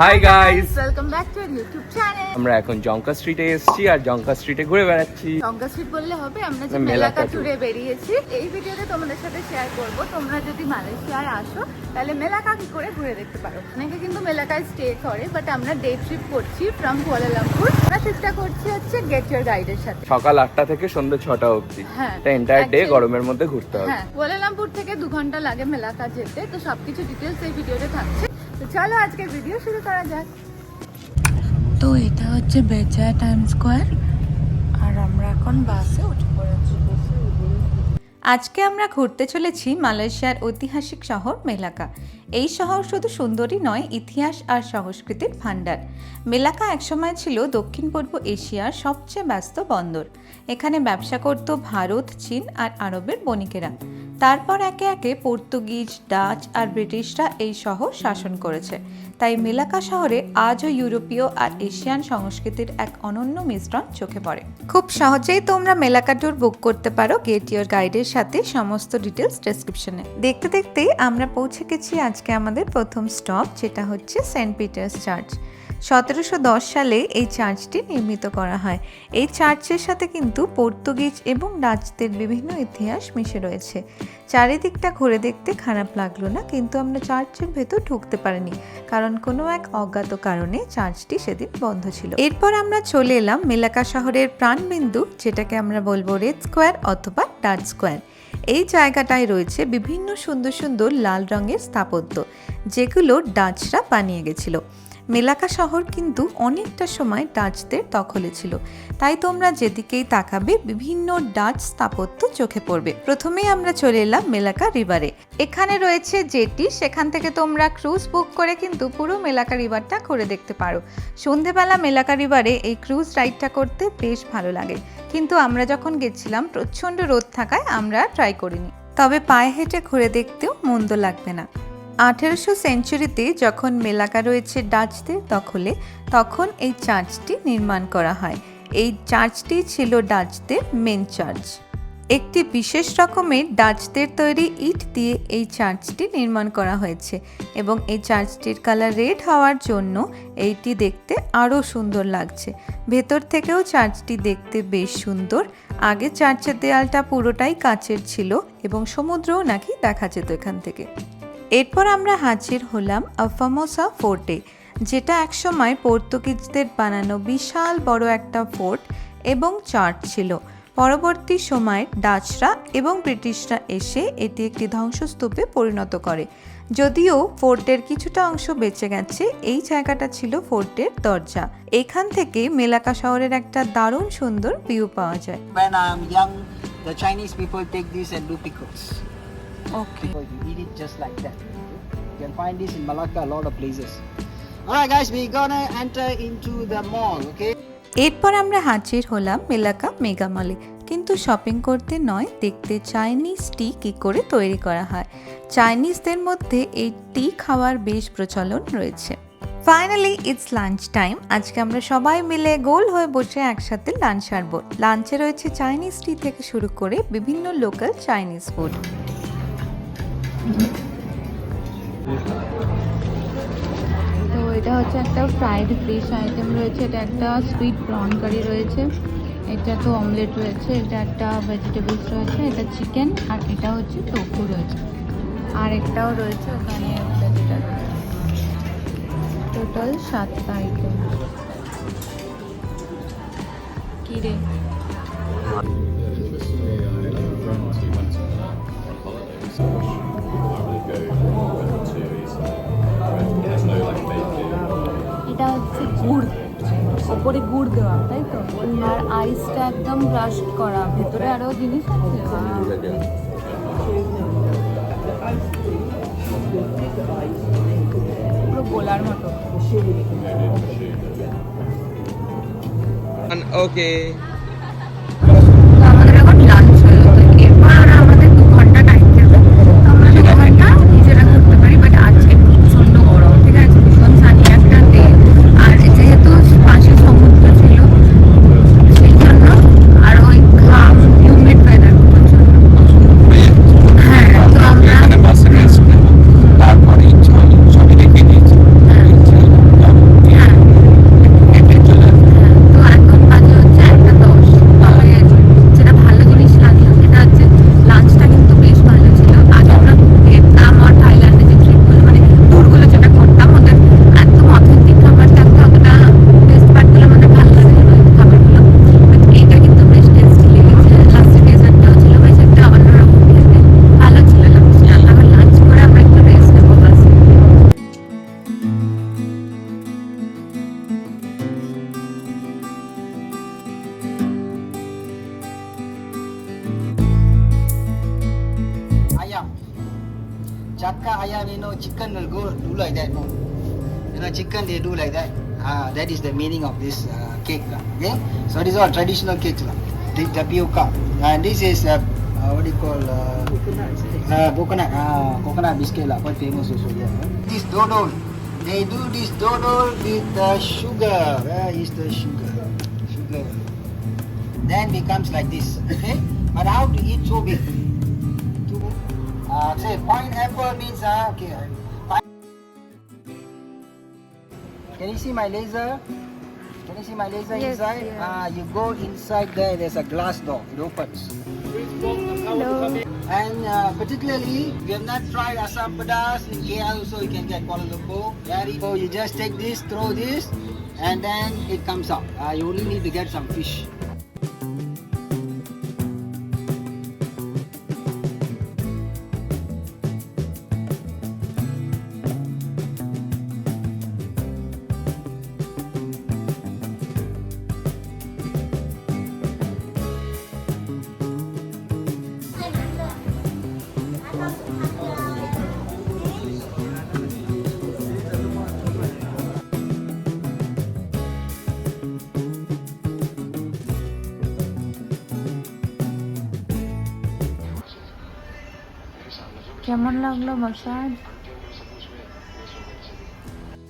Hi guys welcome back to YouTube channel আমরা এখন জঙ্কা স্ট্রিটে এসেছি আর জঙ্কা স্ট্রিটে ঘুরে বেড়াচ্ছি। গঙ্গা স্ট্রিট বললে হবে আমরা যে মেলাকা ট্যুরে বেরিয়েছি এই ভিডিওতে তোমাদের সাথে শেয়ার করব। তোমরা যদি মালয়েশিয়ায় আসো তাহলে মেলাকা কি করে ঘুরে দেখতে পারো? অনেকে কিন্তু মেলাকায় স্টে করে বাট আমরা ডে ট্রিপ করছি ফ্রম কুয়ালালামপুর আমরা চেষ্টা করছি হচ্ছে গেট গাইডের সাথে। সকাল আটটা থেকে সন্ধ্যা ছটা অবধি। হ্যাঁ এটা এন্টায়ার ডে গরমের মধ্যে ঘুরতে হবে। হ্যাঁ কুয়ালালামপুর থেকে দু ঘণ্টা লাগে মেলাকা যেতে তো সবকিছু ডিটেলস এই ভিডিওতে থাকছে। তো চলো আজকের ভিডিও শুরু করা যাক। তো এটা হচ্ছে বেচা টাইম স্কোয়ার, আর আমরা এখন বাসে উঠে পড়েছি। আজকে আমরা ঘুরতে চলেছি মালয়েশিয়ার ঐতিহাসিক শহর মেলাকা। এই শহর শুধু সুন্দরী নয়, ইতিহাস আর সংস্কৃতির ভাণ্ডার। মেলাকা একসময় ছিল দক্ষিণ পূর্ব এশিয়ার সবচেয়ে ব্যস্ত বন্দর। এখানে ব্যবসা করত ভারত, চীন আর আরবের বণিকেরা। তারপর একে একে পর্তুগিজ, ডাচ আর ব্রিটিশরা এই শহর শাসন করেছে। তাই মেলাকা শহরে আজও ইউরোপীয় আর এশিয়ান সংস্কৃতির এক অনন্য মিশ্রণ চোখে পড়ে। খুব সহজেই তোমরা মেলাকা ট্যুর বুক করতে পারো গেট ইয়োর গাইডের সাথে সমস্ত ডিটেলস ডেসক্রিপশনে। দেখতে দেখতে আমরা পৌঁছে গেছি আজকে আমাদের প্রথম স্টপ, যেটা হচ্ছে সেন্ট পিটার্স চার্চ। সতেরোশো দশ সালে এই চার্চটি নির্মিত করা হয়। এই চার্চের সাথে কিন্তু পর্তুগিজ এবং ডাচদের বিভিন্ন ইতিহাস মিশে রয়েছে। চারিদিকটা ঘুরে দেখতে খারাপ লাগল না, কিন্তু আমরা চার্চের ভেতর ঢুকতে পারিনি, কারণ কোনো এক অজ্ঞাত কারণে চার্চটি সেদিন বন্ধ ছিল। এরপর আমরা চলে এলাম মেলাকা শহরের প্রাণবিন্দু, যেটাকে আমরা বলব রেড স্কোয়ার অথবা ডাচ স্কোয়ার। এই জায়গাটায় রয়েছে বিভিন্ন সুন্দর সুন্দর লাল রঙের স্থাপত্য, যেগুলো ডাচরা বানিয়ে গেছিল। মেলাকা শহর কিন্তু অনেকটা সময় ডাচদের দখলে ছিল। তাই তোমরা যেদিকেই তাকাবে, বিভিন্ন ডাচ স্থাপত্য চোখে পড়বে। প্রথমেই আমরা চলে এলাম মেলাকা রিভারে। এখানে রয়েছে জেটি সেখান থেকে তোমরা ক্রুজ বুক করে কিন্তু পুরো মেলাকা রিভারটা ঘুরে দেখতে পারো। সন্ধেবেলা মেলাকা রিভারে এই ক্রুজ রাইডটা করতে বেশ ভালো লাগে। কিন্তু আমরা যখন গেছিলাম, প্রচণ্ড রোদ থাকায় আমরা ট্রাই করিনি। তবে পায়ে হেঁটে ঘুরে দেখতেও মন্দ লাগবে না। আঠেরোশো সেঞ্চুরিতে যখন মেলাকা রয়েছে ডাচদের দখলে, তখন এই চার্চটি নির্মাণ করা হয়। এই চার্চটি ছিল ডাচদের মেন চার্চ। একটি বিশেষ রকমের ডাচদের তৈরি ইট দিয়ে এই চার্চটি নির্মাণ করা হয়েছে এবং এই চার্চটির কালার রেড হওয়ার জন্য এইটি দেখতে আরও সুন্দর লাগছে। ভেতর থেকেও চার্চটি দেখতে বেশ সুন্দর। আগে চার্চের দেয়ালটা পুরোটাই কাচের ছিল এবং সমুদ্রও নাকি দেখা যেত এখান থেকে। এরপর আমরা হাজির হলাম আফামোসা ফোর্টে, যেটা একসময় পর্তুগিজদের বানানো বিশাল বড় একটা ফোর্ট এবং চার্চ ছিল। পরবর্তী সময়ে ডাচরা এবং ব্রিটিশরা এসে এটি একটি ধ্বংসস্তূপে পরিণত করে। যদিও ফোর্টের কিছুটা অংশ বেঁচে গেছে, এই জায়গাটা ছিল ফোর্টের দরজা। এখান থেকে মেলাকা শহরের একটা দারুণ সুন্দর ভিউ পাওয়া যায়. ওকে So you eat it just like that. You can find this in Malacca, a lot of places. Alright guys, we're gonna enter into the mall, okay? এরপর আমরা হাজির হলাম মেলাকা মেগা মলে। কিন্তু শপিং করতে নয় দেখতে চাইনিজ টি কী করে তৈরি করা হয়। চাইনিজদের মধ্যে এই টি খাওয়ার বেশ প্রচলন রয়েছে। ফাইনালি ইটস লাঞ্চ টাইম আজকে আমরা সবাই মিলে গোল হয়ে বসে একসাথে লাঞ্চ সারবো। লাঞ্চে রয়েছে চাইনিজ টি থেকে শুরু করে বিভিন্ন লোকাল চাইনিজ ফুড তো এটা হচ্ছে একটা ফ্রাইড ফিশ আইটেম রয়েছে, এটা একটা সুইট প্রন কারি রয়েছে, এটা তো অমলেট রয়েছে, এটা একটা ভেজিটেবলস রয়েছে, এটা চিকেন আর এটা হচ্ছে টোফু রয়েছে। আর একটাও রয়েছে ওখানে যেটা টোটাল সাতটা আইটেম কী হচ্ছে গুড়। ওপরে গুড় দেওয়া, তাই তো? আর আইসটা একদম ব্রাশ করা, ভেতরে আরও জিনিস আছে। পুরো গোলার মতো। ওকে chakka ayam, you know, chicken will go do like that. No? You know, chicken they do like that. Ah, that is the meaning of this uh, cake. Okay, so this is all traditional cakes. lah. The tapioca. And this is uh, uh, what do you call? Uh, uh, coconut. Ah, coconut biscuit lah, quite famous also. Yeah. This dodol. They do this dodol with uh, sugar. Where is the sugar? Sugar. Then becomes like this. Okay, but how to eat so big? Uh, say pineapple means uh, okay. Can you see my laser? Can you see my laser Yes, inside? yeah. Ah, you go inside there. There's a glass door. It opens. And uh, particularly, we have not tried asam pedas in KL, so you can get Kuala Lumpur. Very. So you just take this, throw this, and then it comes out. Uh, you only need to get some fish. কেমন লাগল massage?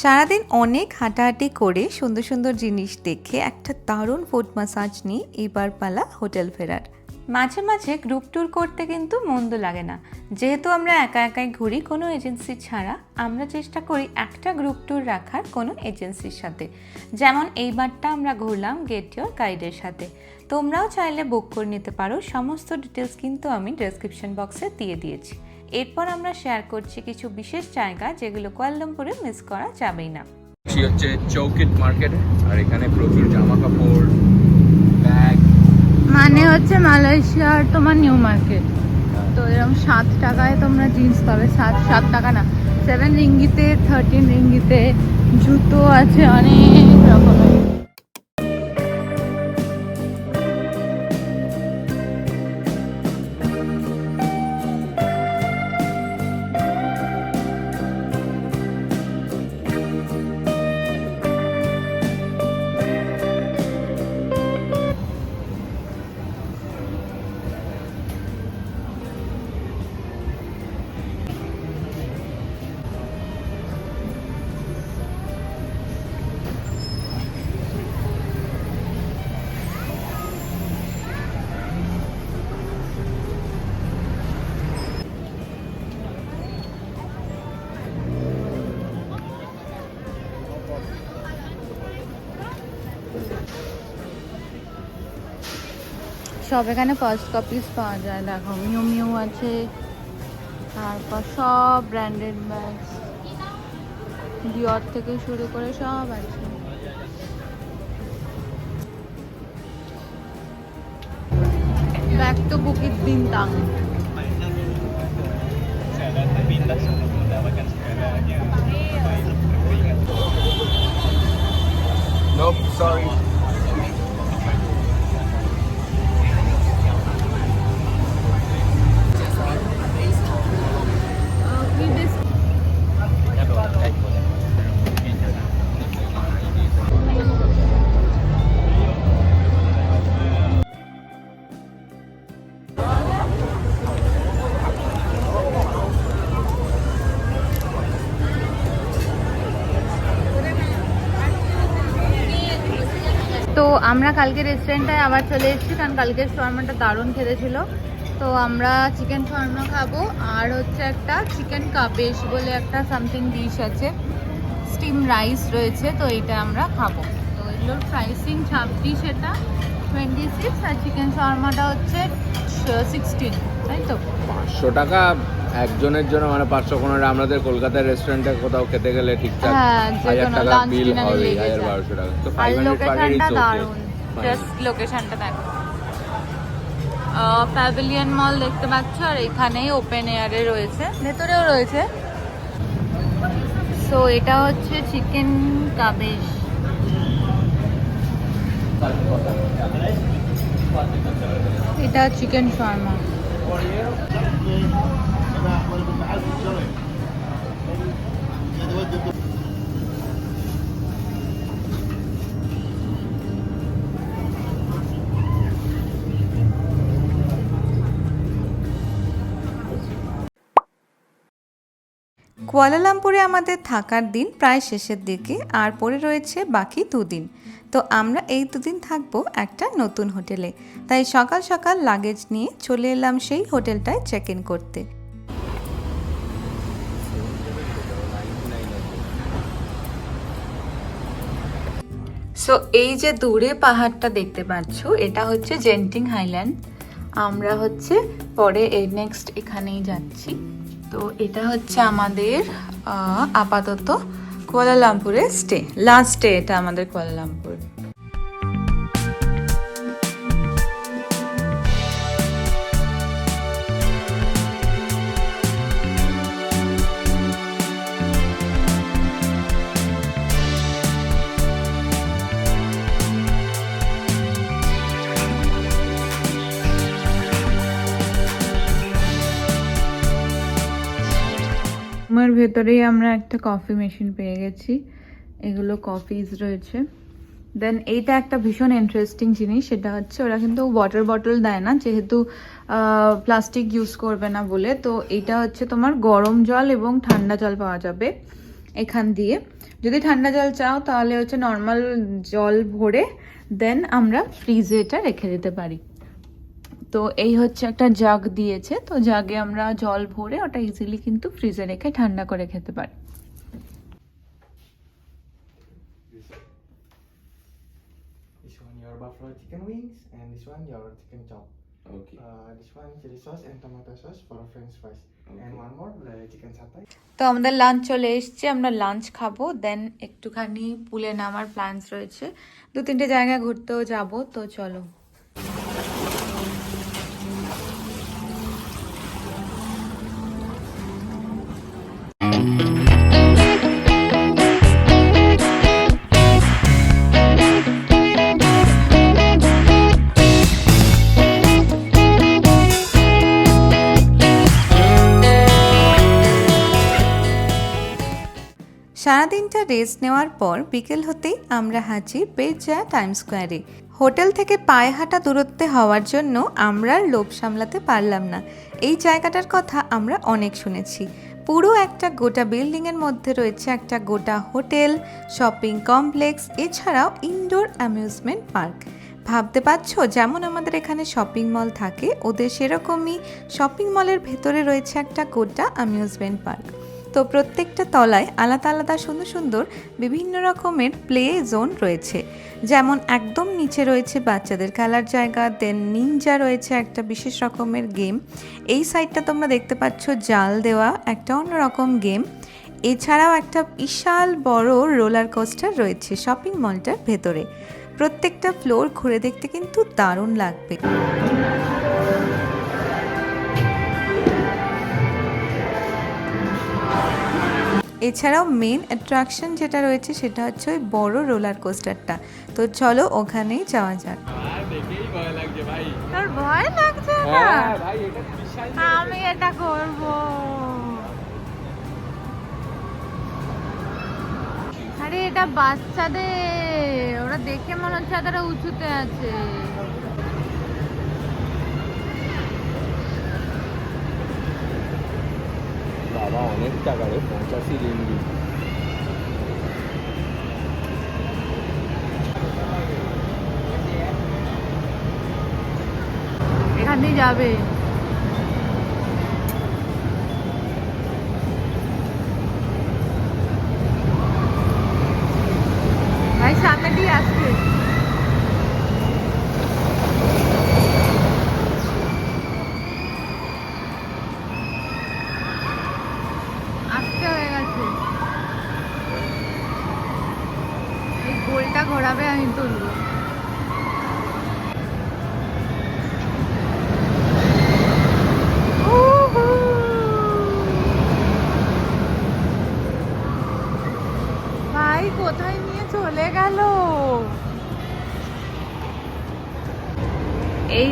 সারাদিন অনেক হাঁটাহাঁটি করে সুন্দর সুন্দর জিনিস দেখে একটা দারুণ ফুড মাসাজ নিয়ে এবার পালা হোটেল ফেরার। মাঝে মাঝে গ্রুপ ট্যুর করতে কিন্তু মন্দ লাগে না। যেহেতু আমরা একা একাই ঘুরি কোনো এজেন্সি ছাড়া, আমরা চেষ্টা করি একটা গ্রুপ ট্যুর রাখার কোনো এজেন্সির সাথে। যেমন এইবারটা আমরা ঘুরলাম গেট ইয়োর গাইডের সাথে। তোমরাও চাইলে বুক করে নিতে পারো। সমস্ত ডিটেলস কিন্তু আমি ডেসক্রিপশন বক্সে দিয়ে দিয়েছি। এরপর আমরা শেয়ার করছি কিছু বিশেষ জায়গা যেগুলো কোয়ালালামপুরে মিস করা যাবেই না। হচ্ছে চৌকিট মার্কেট আর এখানে প্রচুর জামা কাপড় ব্যাগ মানে হচ্ছে মালয়েশিয়ার তোমার নিউ মার্কেট। তো এরকম সাত টাকায় তোমরা জিন্স পাবে। সাত সাত টাকা না সেভেন রিঙ্গিতে থার্টিন রিঙ্গিতে জুতো আছে অনেক রকমের। সব এখানে ফার্স্ট কপিস পাওয়া যায়। দেখো, মিউ মিউ আছে, তারপর সব ব্র্যান্ডেড ব্যাগ ডিওর থেকে শুরু করে সব আছে। Back to Bukit Bintang nope sorry তো আমরা কালকে রেস্টুরেন্টটায় আবার চলে এসেছি কারণ কালকে শর্মাটা দারুণ খেতে ছিল তো আমরা চিকেন শর্মা খাব আর হচ্ছে একটা চিকেন কাবেশ বলে একটা সামথিং ডিশ আছে। স্টিম রাইস রয়েছে তো এটা আমরা খাব। তো এগুলোর প্রাইসিং ছাব্বিশ এটা টোয়েন্টি সিক্স আর চিকেন শর্মাটা হচ্ছে সিক্সটিন তাই তো? পাঁচশো টাকা একজনের জন্য মানে পাঁচশো পনেরো আমাদের কলকাতার রেস্টুরেন্টে কোথাও খেতে গেলে ঠিকঠাক হ্যাঁ, হাজার টাকা বিল হবে হাজার বারোশো টাকা। তো ফাইভ হান্ড্রেড পার দারুণ। জাস্ট লোকেশনটা দেখো। প্যাভিলিয়ন মল দেখতে পাচ্ছ, আর এখানেই ওপেন এয়ারে রয়েছে। ভেতরেও রয়েছে। সো এটা হচ্ছে চিকেন কাবেশ এটা চিকেন শর্মা কুয়ালালামপুরে আমাদের থাকার দিন প্রায় শেষের দিকে, আর পড়ে রয়েছে বাকি দুদিন। তো আমরা এই দুদিন থাকব একটা নতুন হোটেলে। তাই সকাল সকাল লাগেজ নিয়ে চলে এলাম সেই হোটেলটায় চেক ইন করতে। সো এই যে দূরে পাহাড়টা দেখতে পাচ্ছ, এটা হচ্ছে জেন্টিং হাইল্যান্ড। আমরা হচ্ছে পরে নেক্সট এখানেই যাচ্ছি। তো এটা হচ্ছে আমাদের আপাতত কুয়ালালামপুরের স্টে লাস্ট স্টে এটা আমাদের কুয়ালালামপুর। ভেতরেই আমরা একটা কফি মেশিন পেয়ে গেছি। এগুলো কফিজ রয়েছে। দেন এইটা একটা ভীষণ ইন্টারেস্টিং জিনিস, সেটা হচ্ছে ওরা কিন্তু ওয়াটার বটল দেয় না, যেহেতু প্লাস্টিক ইউজ করবে না বলে। তো এটা হচ্ছে তোমার গরম জল এবং ঠান্ডা জল পাওয়া যাবে এখান দিয়ে। যদি ঠান্ডা জল চাও, তাহলে হচ্ছে নর্মাল জল ভরে দেন আমরা ফ্রিজে এটা রেখে দিতে পারি। তো এই হচ্ছে একটা জাগ দিয়েছে। তো জাগে আমরা জল ভরে ওটা ইজিলি কিন্তু ফ্রিজে রেখে ঠান্ডা করে খেতে পারি। তো আমাদের লাঞ্চ চলে এসছে আমরা লাঞ্চ খাব দেন একটুখানি পুলে নামার প্ল্যান্স রয়েছে। দু তিনটে জায়গায় ঘুরতেও যাব তো চলো। সারাদিনটা রেস্ট নেওয়ার পর বিকেল হতেই আমরা হাজির বেরজা টাইম স্কোয়ারে। হোটেল থেকে পায়ে হাঁটা দূরত্বে হওয়ার জন্য আমরা লোভ সামলাতে পারলাম না। এই জায়গাটার কথা আমরা অনেক শুনেছি। পুরো একটা গোটা বিল্ডিংয়ের মধ্যে রয়েছে একটা গোটা হোটেল, শপিং কমপ্লেক্স, এছাড়াও ইনডোর অ্যামিউজমেন্ট পার্ক। ভাবতে পারছ, যেমন আমাদের এখানে শপিং মল থাকে, ওদের সেরকমই শপিং মলের ভেতরে রয়েছে একটা গোটা অ্যামিউজমেন্ট পার্ক। তো প্রত্যেকটা তলায় আলাদা আলাদা সুন্দর সুন্দর বিভিন্ন রকমের প্লে জোন রয়েছে। যেমন একদম নিচে রয়েছে বাচ্চাদের খেলার জায়গা দেন নিনজা রয়েছে একটা বিশেষ রকমের গেম। এই সাইডটা তোমরা দেখতে পাচ্ছ, জাল দেওয়া একটা অন্যরকম গেম। এছাড়াও একটা বিশাল বড় রোলার কোস্টার রয়েছে শপিং মলটার ভেতরে। প্রত্যেকটা ফ্লোর ঘুরে দেখতে কিন্তু দারুণ লাগবে। এছাড়াও মেন অ্যাট্রাকশন যেটা রয়েছে সেটা হচ্ছে ওই বড় রোলার কোস্টারটা তো চলো ওখানেই যাওয়া যাক। ভয় লাগছে ভাই। তোর ভয় লাগছে হ্যাঁ ভাই এটা বিশাল আমি এটা করব। আরে এটা বাচ্চাদের। ওরা দেখে মনে হচ্ছে তারা উঁচুতে আছে। ပါအောင်လဲကြက်ကလေးပုံချက်စီလေးမျိုးဒီကနေကြပြီ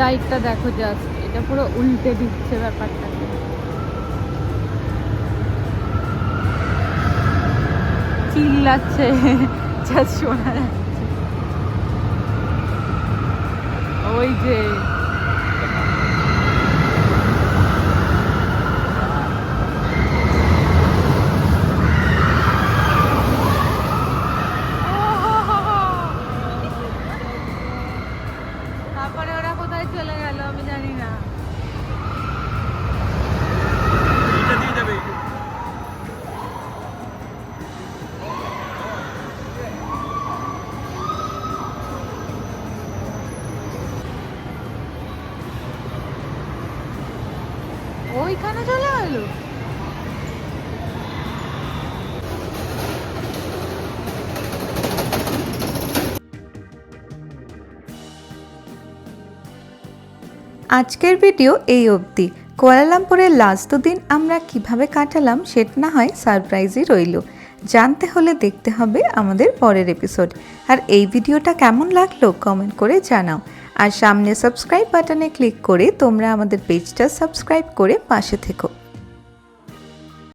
রাইডটা দেখো জাস্ট এটা পুরো উল্টে দিচ্ছে ব্যাপারটা চিল্লাচ্ছে জাস্ট শোনা যাচ্ছে। ওই যে ওইখানে চলে গেল? আজকের ভিডিও এই অবধি। কুয়ালালামপুরের লাস্ট দিন আমরা কীভাবে কাটালাম সেটা না হয় সারপ্রাইজই রইল। জানতে হলে দেখতে হবে আমাদের পরের এপিসোড আর এই ভিডিওটা কেমন লাগল কমেন্ট করে জানাও। আর সামনে সাবস্ক্রাইব বাটনে ক্লিক করে তোমরা আমাদের পেজটা সাবস্ক্রাইব করে পাশে থেকো।